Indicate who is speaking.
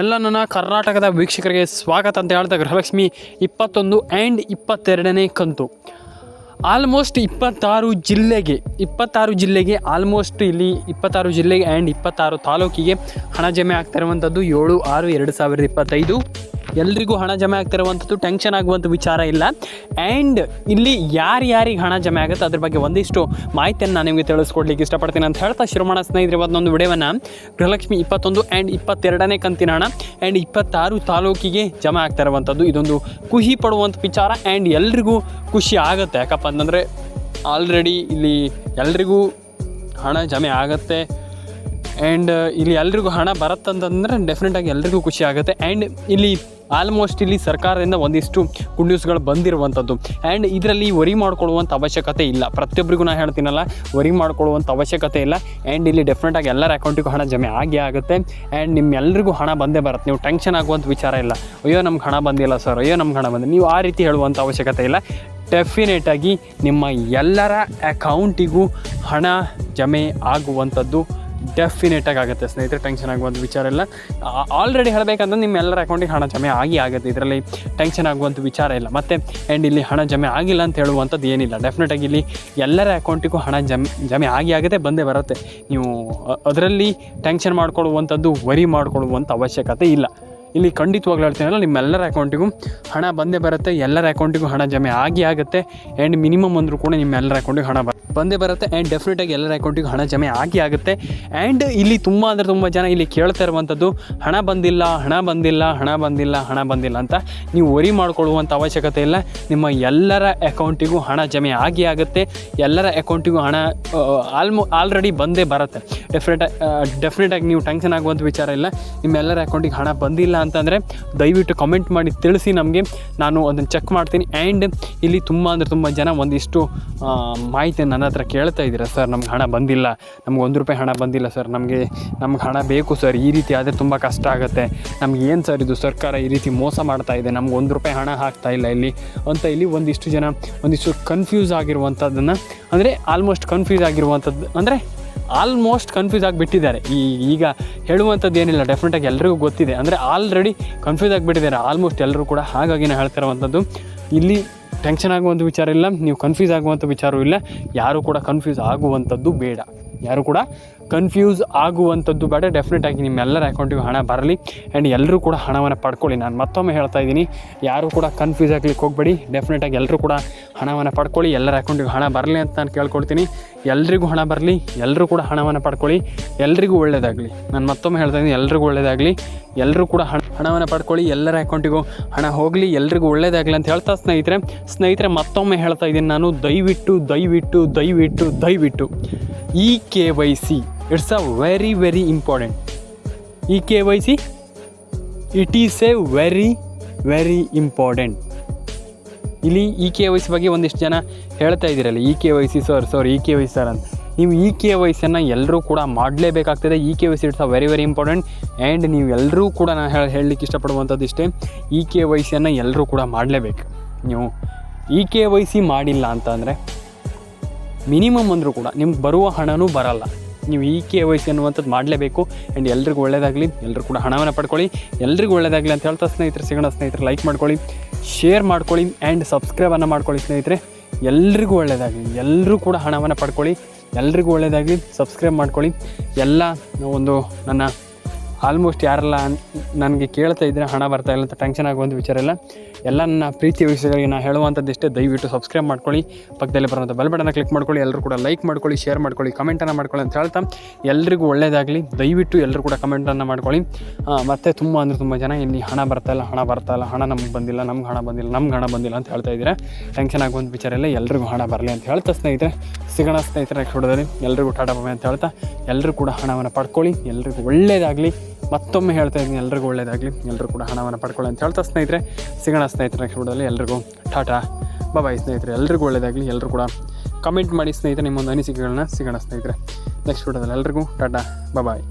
Speaker 1: ಎಲ್ಲ ನನ್ನ ಕರ್ನಾಟಕದ ವೀಕ್ಷಕರಿಗೆ ಸ್ವಾಗತ ಅಂತ ಹೇಳ್ತಾ ಗೃಹಲಕ್ಷ್ಮಿ ಇಪ್ಪತ್ತೊಂದು ಆ್ಯಂಡ್ ಇಪ್ಪತ್ತೆರಡನೇ ಕಂತು. ಆಲ್ಮೋಸ್ಟ್ ಇಪ್ಪತ್ತಾರು ಜಿಲ್ಲೆಗೆ ಇಪ್ಪತ್ತಾರು ಜಿಲ್ಲೆಗೆ ಆಲ್ಮೋಸ್ಟ್ ಇಲ್ಲಿ ಇಪ್ಪತ್ತಾರು ಜಿಲ್ಲೆಗೆ ಆ್ಯಂಡ್ ಇಪ್ಪತ್ತಾರು ತಾಲೂಕಿಗೆ ಹಣ ಜಮೆ ಆಗ್ತಾ ಇರುವಂಥದ್ದು ಏಳು ಆರು ಎರಡು ಸಾವಿರದ ಇಪ್ಪತ್ತೈದು. ಎಲ್ರಿಗೂ ಹಣ ಜಮೆ ಆಗ್ತಿರುವಂಥದ್ದು ಟೆನ್ಷನ್ ಆಗುವಂಥ ವಿಚಾರ ಇಲ್ಲ. ಆ್ಯಂಡ್ ಇಲ್ಲಿ ಯಾರ್ಯಾರಿಗೆ ಹಣ ಜಮೆ ಆಗುತ್ತೆ, ಅದ್ರ ಬಗ್ಗೆ ಒಂದಿಷ್ಟು ಮಾಹಿತಿಯನ್ನು ನಾನು ನಿಮಗೆ ತಿಳಿಸ್ಕೊಡ್ಲಿಕ್ಕೆ ಇಷ್ಟಪಡ್ತೀನಿ ಅಂತ ಹೇಳ್ತಾ ಶಿರೋಮಣ ಸ್ನೇಹಿತರೆ ಇವತ್ತೊಂದು ವಿಡಿಯೋವನ್ನು ಗೃಹಲಕ್ಷ್ಮಿ ಇಪ್ಪತ್ತೊಂದು ಆ್ಯಂಡ್ ಇಪ್ಪತ್ತೆರಡನೇ ಕಂತಿನ ಹಣ ಆ್ಯಂಡ್ ಇಪ್ಪತ್ತಾರು ತಾಲೂಕಿಗೆ ಜಮೆ ಆಗ್ತಾ ಇರುವಂಥದ್ದು. ಇದೊಂದು ಖುಷಿ ಪಡುವಂಥ ವಿಚಾರ ಆ್ಯಂಡ್ ಎಲ್ರಿಗೂ ಖುಷಿ ಆಗುತ್ತೆ. ಯಾಕಪ್ಪ ಅಂತಂದರೆ ಆಲ್ರೆಡಿ ಇಲ್ಲಿ ಎಲ್ರಿಗೂ ಹಣ ಜಮೆ ಆಗುತ್ತೆ. ಆ್ಯಂಡ್ ಇಲ್ಲಿ ಎಲ್ರಿಗೂ ಹಣ ಬರುತ್ತಂತಂದರೆ ಡೆಫಿನೆಟಾಗಿ ಎಲ್ರಿಗೂ ಖುಷಿ ಆಗುತ್ತೆ. ಆ್ಯಂಡ್ ಇಲ್ಲಿ ಆಲ್ಮೋಸ್ಟ್ ಇಲ್ಲಿ ಸರ್ಕಾರದಿಂದ ಒಂದಿಷ್ಟು ಗುಡ್ ನ್ಯೂಸ್ಗಳು ಬಂದಿರುವಂಥದ್ದು ಆ್ಯಂಡ್ ಇದರಲ್ಲಿ ವರಿ ಮಾಡ್ಕೊಳ್ಳುವಂಥ ಅವಶ್ಯಕತೆ ಇಲ್ಲ. ಪ್ರತಿಯೊಬ್ಬರಿಗೂ ನಾನು ಹೇಳ್ತೀನಲ್ಲ ವರಿ ಮಾಡ್ಕೊಳ್ಳುವಂಥ ಅವಶ್ಯಕತೆ ಇಲ್ಲ. ಆ್ಯಂಡ್ ಇಲ್ಲಿ ಡೆಫಿನೆಟಾಗಿ ಎಲ್ಲರ ಅಕೌಂಟಿಗೂ ಹಣ ಜಮೆ ಆಗೇ ಆಗುತ್ತೆ. ಆ್ಯಂಡ್ ನಿಮ್ಮೆಲ್ಲರಿಗೂ ಹಣ ಬಂದೇ ಬರುತ್ತೆ. ನೀವು ಟೆನ್ಷನ್ ಆಗುವಂಥ ವಿಚಾರ ಇಲ್ಲ. ಅಯ್ಯೋ, ನಮ್ಗೆ ಹಣ ಬಂದಿಲ್ಲ ಸರ್ ಅಯ್ಯೋ, ನಮ್ಗೆ ಹಣ ಬಂದಿಲ್ಲ. ನೀವು ಆ ರೀತಿ ಹೇಳುವಂಥ ಅವಶ್ಯಕತೆ ಇಲ್ಲ. ಡೆಫಿನೆಟಾಗಿ ನಿಮ್ಮ ಎಲ್ಲರ ಅಕೌಂಟಿಗೂ ಹಣ ಜಮೆ ಆಗುವಂಥದ್ದು ಡೆಫಿನೆಟಾಗಿ ಆಗುತ್ತೆ ಸ್ನೇಹಿತರೆ ಟೆನ್ಷನ್ ಆಗುವಂಥ ವಿಚಾರ ಇಲ್ಲ. ಆಲ್ರೆಡಿ ಹೇಳಬೇಕಂದ್ರೆ ನಿಮ್ಮೆಲ್ಲರ ಅಕೌಂಟಿಗೆ ಹಣ ಜಮೆ ಆಗಿ ಆಗುತ್ತೆ. ಇದರಲ್ಲಿ ಟೆನ್ಷನ್ ಆಗುವಂಥ ವಿಚಾರ ಇಲ್ಲ. ಮತ್ತು ಆ್ಯಂಡ್ ಇಲ್ಲಿ ಹಣ ಜಮೆ ಆಗಿಲ್ಲ ಅಂತ ಹೇಳುವಂಥದ್ದು ಏನಿಲ್ಲ. ಡೆಫಿನೆಟಾಗಿ ಇಲ್ಲಿ ಎಲ್ಲರ ಅಕೌಂಟಿಗೂ ಹಣ ಜಮೆ ಜಮೆ ಆಗಿ ಆಗುತ್ತೆ, ಬಂದೇ ಬರುತ್ತೆ. ನೀವು ಅದರಲ್ಲಿ ಟೆನ್ಷನ್ ಮಾಡ್ಕೊಳ್ಳುವಂಥದ್ದು ವರಿ ಮಾಡ್ಕೊಳ್ಳುವಂಥ ಅವಶ್ಯಕತೆ ಇಲ್ಲ. ಇಲ್ಲಿ ಖಂಡಿತವಾಗ್ಲೂ ಹೇಳ್ತೀನಲ್ಲ ನಿಮ್ಮೆಲ್ಲರ ಅಕೌಂಟಿಗೂ ಹಣ ಬಂದೇ ಬರುತ್ತೆ, ಎಲ್ಲರ ಅಕೌಂಟಿಗೂ ಹಣ ಜಮೆ ಆಗಿ ಆಗುತ್ತೆ ಆ್ಯಂಡ್ ಮಿನಿಮಮ್ ಅಂದರೂ ಕೂಡ ನಿಮ್ಮೆಲ್ಲರ ಅಕೌಂಟಿಗೆ ಹಣ ಬ ಬಂದೇ ಬರುತ್ತೆ ಆ್ಯಂಡ್ ಡೆಫಿನೆಟಾಗಿ ಎಲ್ಲರ ಅಕೌಂಟಿಗೂ ಹಣ ಜಮೆ ಆಗಿ ಆಗುತ್ತೆ. ಆ್ಯಂಡ್ ಇಲ್ಲಿ ತುಂಬ ಅಂದರೆ ತುಂಬ ಜನ ಇಲ್ಲಿ ಕೇಳ್ತಾ ಇರುವಂಥದ್ದು ಹಣ ಬಂದಿಲ್ಲ ಹಣ ಬಂದಿಲ್ಲ ಹಣ ಬಂದಿಲ್ಲ ಹಣ ಬಂದಿಲ್ಲ ಅಂತ ನೀವು ವರಿ ಮಾಡ್ಕೊಳ್ಳುವಂಥ ಅವಶ್ಯಕತೆ ಇಲ್ಲ. ನಿಮ್ಮ ಎಲ್ಲರ ಅಕೌಂಟಿಗೂ ಹಣ ಜಮೆ ಆಗಿ ಆಗುತ್ತೆ. ಎಲ್ಲರ ಅಕೌಂಟಿಗೂ ಹಣ ಆಲ್ಮೋ ಆಲ್ರೆಡಿ ಬಂದೇ ಬರುತ್ತೆ. ಡೆಫಿನೆಟ್ ಡೆಫಿನೆಟಾಗಿ ನೀವು ಟೆನ್ಷನ್ ಆಗುವಂಥ ವಿಚಾರ ಇಲ್ಲ. ನಿಮ್ಮೆಲ್ಲರ ಅಕೌಂಟಿಗೆ ಹಣ ಬಂದಿಲ್ಲ ಅಂತಂದರೆ ದಯವಿಟ್ಟು ಕಮೆಂಟ್ ಮಾಡಿ ತಿಳಿಸಿ ನಮಗೆ. ನಾನು ಅದನ್ನು ಚೆಕ್ ಮಾಡ್ತೀನಿ. ಆ್ಯಂಡ್ ಇಲ್ಲಿ ತುಂಬ ಅಂದರೆ ತುಂಬ ಜನ ಒಂದಿಷ್ಟು ಮಾಹಿತಿ ಮಾಹಿತಿ ನನ್ನ ಹತ್ರ ಕೇಳ್ತಾ ಇದ್ದೀರಾ, ಸರ್, ನಮ್ಗೆ ಹಣ ಬಂದಿಲ್ಲ, ನಮ್ಗೆ ಒಂದು ರೂಪಾಯಿ ಹಣ ಬಂದಿಲ್ಲ, ಸರ್, ನಮಗೆ, ನಮ್ಗೆ ಹಣ ಬೇಕು, ಸರ್, ಈ ರೀತಿ ಆದರೆ ತುಂಬ ಕಷ್ಟ ಆಗುತ್ತೆ, ನಮ್ಗೆ ಏನು ಸರ್ ಇದು ಸರ್ಕಾರ ಈ ರೀತಿ ಮೋಸ ಮಾಡ್ತಾ ಇದೆ, ನಮ್ಗೆ ಒಂದು ರೂಪಾಯಿ ಹಣ ಹಾಕ್ತಾ ಇಲ್ಲ ಇಲ್ಲಿ? ಅಂತ ಇಲ್ಲಿ ಒಂದಿಷ್ಟು ಜನ, ಒಂದಿಷ್ಟು ಕನ್ಫ್ಯೂಸ್ ಆಗಿರುವಂಥದ್ದನ್ನು ಅಂದರೆ ಆಲ್ಮೋಸ್ಟ್ ಕನ್ಫ್ಯೂಸ್ ಆಗಿರುವಂಥದ್ದು ಅಂದರೆ ಆಲ್ಮೋಸ್ಟ್ ಕನ್ಫ್ಯೂಸ್ ಆಗಿಬಿಟ್ಟಿದ್ದಾರೆ ಈ, ಈಗ ಹೇಳುವಂಥದ್ದು ಏನಿಲ್ಲ ಡೆಫಿನೆಟಾಗಿ ಎಲ್ರಿಗೂ ಗೊತ್ತಿದೆ. ಅಂದರೆ ಆಲ್ರೆಡಿ ಕನ್ಫ್ಯೂಸ್ ಆಗಿಬಿಟ್ಟಿದ್ದಾರೆ ಆಲ್ಮೋಸ್ಟ್ ಎಲ್ಲರೂ ಕೂಡ ಹಾಗಾಗಿ ನಾನು ಹೇಳ್ತಾ ಇರುವಂಥದ್ದು ಇಲ್ಲಿ ಟೆನ್ಷನ್ ಆಗುವಂಥ ವಿಚಾರ ಇಲ್ಲ ನೀವು ಕನ್ಫ್ಯೂಸ್ ಆಗುವಂಥ ವಿಚಾರವೂ ಇಲ್ಲ. ಯಾರೂ ಕೂಡ ಕನ್ಫ್ಯೂಸ್ ಆಗುವಂಥದ್ದು ಬೇಡ. ಯಾರು ಕೂಡ ಕನ್ಫ್ಯೂಸ್ ಆಗುವಂಥದ್ದು ಬೇಡ. ಡೆಫಿನೆಟಾಗಿ ನಿಮ್ಮೆಲ್ಲರ ಅಕೌಂಟಿಗೆ ಹಣ ಬರಲಿ. ಆ್ಯಂಡ್ ಎಲ್ಲರೂ ಕೂಡ ಹಣವನ್ನು ಪಡ್ಕೊಳ್ಳಿ. ನಾನು ಮತ್ತೊಮ್ಮೆ ಹೇಳ್ತಾ ಇದ್ದೀನಿ, ಯಾರು ಕೂಡ ಕನ್ಫ್ಯೂಸ್ ಆಗಲಿಕ್ಕೆ ಹೋಗಬೇಡಿ. ಡೆಫಿನೆಟಾಗಿ ಎಲ್ಲರೂ ಕೂಡ ಹಣವನ್ನು ಪಡ್ಕೊಳ್ಳಿ. ಎಲ್ಲರ ಅಕೌಂಟಿಗೆ ಹಣ ಬರಲಿ ಅಂತ ನಾನು ಕೇಳ್ಕೊಳ್ತೀನಿ. ಎಲ್ರಿಗೂ ಹಣ ಬರಲಿ. ಎಲ್ಲರೂ ಕೂಡ ಹಣವನ್ನು ಪಡ್ಕೊಳ್ಳಿ. ಎಲ್ರಿಗೂ ಒಳ್ಳೆಯದಾಗಲಿ ನಾನು ಮತ್ತೊಮ್ಮೆ ಹೇಳ್ತಾ ಇದ್ದೀನಿ, ಎಲ್ರಿಗೂ ಒಳ್ಳೆಯದಾಗಲಿ ಎಲ್ಲರೂ ಕೂಡ ಹಣ, ಹಣವನ್ನು ಪಡ್ಕೊಳ್ಳಿ. ಎಲ್ಲರ ಅಕೌಂಟಿಗೂ ಹಣ ಹೋಗಲಿ. ಎಲ್ರಿಗೂ ಒಳ್ಳೆಯದಾಗಲಿ ಅಂತ ಹೇಳ್ತಾ ಸ್ನೇಹಿತರೆ. ಸ್ನೇಹಿತರೆ, ಮತ್ತೊಮ್ಮೆ ಹೇಳ್ತಾ ಇದ್ದೀನಿ ನಾನು. ದಯವಿಟ್ಟು ದಯವಿಟ್ಟು ದಯವಿಟ್ಟು ದಯವಿಟ್ಟು E K Y C. It's a very very important E K Y C it is a very very important ಇಲ್ಲಿ ಇ ಕೆ ವೈ ಸಿ ಬಗ್ಗೆ ಒಂದಿಷ್ಟು ಜನ ಹೇಳ್ತಾ ಇದ್ದೀರಲ್ಲ, E K Y C sir sir E K Y sir ಅಂತ. ನೀವು E K Y ಸಿಯನ್ನು ಎಲ್ಲರೂ ಕೂಡ ಮಾಡಲೇಬೇಕಾಗ್ತದೆ. E K Y C it's a very very important and ನೀವು ಎಲ್ಲರೂ ಕೂಡ ನಾನು ಹೇಳಿ, ಹೇಳಲಿಕ್ಕೆ ಇಷ್ಟಪಡುವಂಥದ್ದು ಇಷ್ಟೇ, ಇ ಕೆ ವೈ ಸಿಯನ್ನು ಎಲ್ಲರೂ ಕೂಡ ಮಾಡಲೇಬೇಕು. ನೀವು ಇ ಕೆ ವೈ ಸಿ ಮಾಡಿಲ್ಲ ಅಂತಂದರೆ ಮಿನಿಮಮ್ ಅಂದರೂ ಕೂಡ ನಿಮ್ಗೆ ಬರುವ ಹಣನೂ ಬರಲ್ಲ. ನೀವು ಈ ಕೆ ವೈ ಸಿ ಅನ್ನುವಂಥದ್ದು ಮಾಡಲೇಬೇಕು. ಆ್ಯಂಡ್ ಎಲ್ರಿಗೂ ಒಳ್ಳೆಯದಾಗಲಿ ಎಲ್ಲರೂ ಕೂಡ ಹಣವನ್ನು ಪಡ್ಕೊಳ್ಳಿ. ಎಲ್ರಿಗೂ ಒಳ್ಳೆಯದಾಗಲಿ ಅಂತ ಹೇಳ್ತಾ ಸ್ನೇಹಿತರೆ, ಸಿಗೋಣ ಸ್ನೇಹಿತರೆ ಲೈಕ್ ಮಾಡ್ಕೊಳ್ಳಿ ಶೇರ್ ಮಾಡ್ಕೊಳ್ಳಿ ಆ್ಯಂಡ್ ಸಬ್ಸ್ಕ್ರೈಬನ್ನು ಮಾಡ್ಕೊಳ್ಳಿ ಸ್ನೇಹಿತರೆ. ಎಲ್ರಿಗೂ ಒಳ್ಳೆಯದಾಗಲಿ ಎಲ್ಲರೂ ಕೂಡ ಹಣವನ್ನು ಪಡ್ಕೊಳ್ಳಿ. ಎಲ್ರಿಗೂ ಒಳ್ಳೆಯದಾಗಲಿ ಸಬ್ಸ್ಕ್ರೈಬ್ ಮಾಡ್ಕೊಳ್ಳಿ. ಎಲ್ಲ ಒಂದು ನನ್ನ ಆಲ್ಮೋಸ್ಟ್ ಯಾರೆಲ್ಲ ನನಗೆ ಕೇಳ್ತಾ ಇದ್ದರೆ ಹಣ ಬರ್ತಾ ಇಲ್ಲ ಅಂತ ಟೆನ್ಷನ್ ಆಗುವಂಥ ವಿಚಾರ ಇಲ್ಲ. ಎಲ್ಲ ನನ್ನ ಪ್ರೀತಿ ವಿಷಯಗಳಿಗೆ ನಾನು ಹೇಳುವಂಥದ್ದು ಇಷ್ಟೇ ದಯವಿಟ್ಟು ಸಬ್ಸ್ಕ್ರೈಬ್ ಮಾಡ್ಕೊಳ್ಳಿ. ಪಕ್ಕದಲ್ಲಿ ಬರುವಂಥ ಬೆಲ್ ಬಟನ್ನ ಕ್ಲಿಕ್ ಮಾಡ್ಕೊಳ್ಳಿ. ಎಲ್ಲರೂ ಕೂಡ ಲೈಕ್ ಮಾಡ್ಕೊಳ್ಳಿ ಶೇರ್ ಮಾಡ್ಕೊಳ್ಳಿ ಕಮೆಂಟನ್ನು ಮಾಡ್ಕೊಳ್ಳಿ ಅಂತ ಹೇಳ್ತಾ ಎಲ್ರಿಗೂ ಒಳ್ಳೆಯದಾಗಲಿ ದಯವಿಟ್ಟು ಎಲ್ಲರೂ ಕೂಡ ಕಮೆಂಟನ್ನು ಮಾಡ್ಕೊಳ್ಳಿ. ಮತ್ತು ತುಂಬ ಅಂದರೆ ತುಂಬ ಜನ ಇಲ್ಲಿ ಹಣ ಬರ್ತಾ ಇಲ್ಲ, ಹಣ ಬರ್ತಾ ಇಲ್ಲ, ಹಣ ನಮ್ಗೆ ಬಂದಿಲ್ಲ, ನಮ್ಗೆ ಹಣ ಬಂದಿಲ್ಲ, ನಮ್ಗೆ ಹಣ ಬಂದಿಲ್ಲ ಅಂತ ಹೇಳ್ತಾ ಇದ್ದೀರಾ ಟೆನ್ಷನ್ ಆಗುವಂಥ ವಿಚಾರ ಇಲ್ಲ. ಎಲ್ರಿಗೂ ಹಣ ಬರಲಿ ಅಂತ ಹೇಳ್ತಾ ಸ್ನೇಹಿತರೆ, ಸಿಗೋಣ ಸ್ನೇಹಿತರೆ ನೆಕ್ಸ್ಟ್ ಎಲ್ಲರಿಗೂ ಟಾಟಾ ಬಾಬೆ ಅಂತ ಹೇಳ್ತಾ ಎಲ್ಲರೂ ಕೂಡ ಹಣವನ್ನು ಪಡ್ಕೊಳ್ಳಿ. ಎಲ್ರಿಗೂ ಒಳ್ಳೆಯದಾಗಲಿ ಮತ್ತೊಮ್ಮೆ ಹೇಳ್ತಾ ಇದ್ದೀನಿ, ಎಲ್ರಿಗೂ ಒಳ್ಳೇದಾಗಲಿ. ಎಲ್ಲರೂ ಕೂಡ ಹಣವನ್ನು ಪಡ್ಕೊಳ್ಳಿ ಅಂತ ಹೇಳ್ತಾ ಸ್ನೇಹಿತರೆ. ಸಿಗೋಣ ಸ್ನೇಹಿತರೆ ನೆಕ್ಸ್ಟ್ ವಿಡಿಯೋದಲ್ಲಿ. ಎಲ್ರಿಗೂ ಟಾಟಾ. ಬಾಯ್ ಸ್ನೇಹಿತರೆ. ಎಲ್ರಿಗೂ ಒಳ್ಳೇದಾಗಲಿ. ಎಲ್ಲರೂ ಕೂಡ ಕಮೆಂಟ್ ಮಾಡಿ ಸ್ನೇಹಿತರೆ, ನಿಮ್ಮೊಂದು ಅನಿಸಿಕೆಗಳನ್ನ ಸಿಗೋಣ ಸ್ನೇಹಿತರೆ. ನೆಕ್ಸ್ಟ್ ವಿಡಿಯೋದಲ್ಲಿ ಎಲ್ರಿಗೂ ಟಾಟಾ. ಬಾಯ್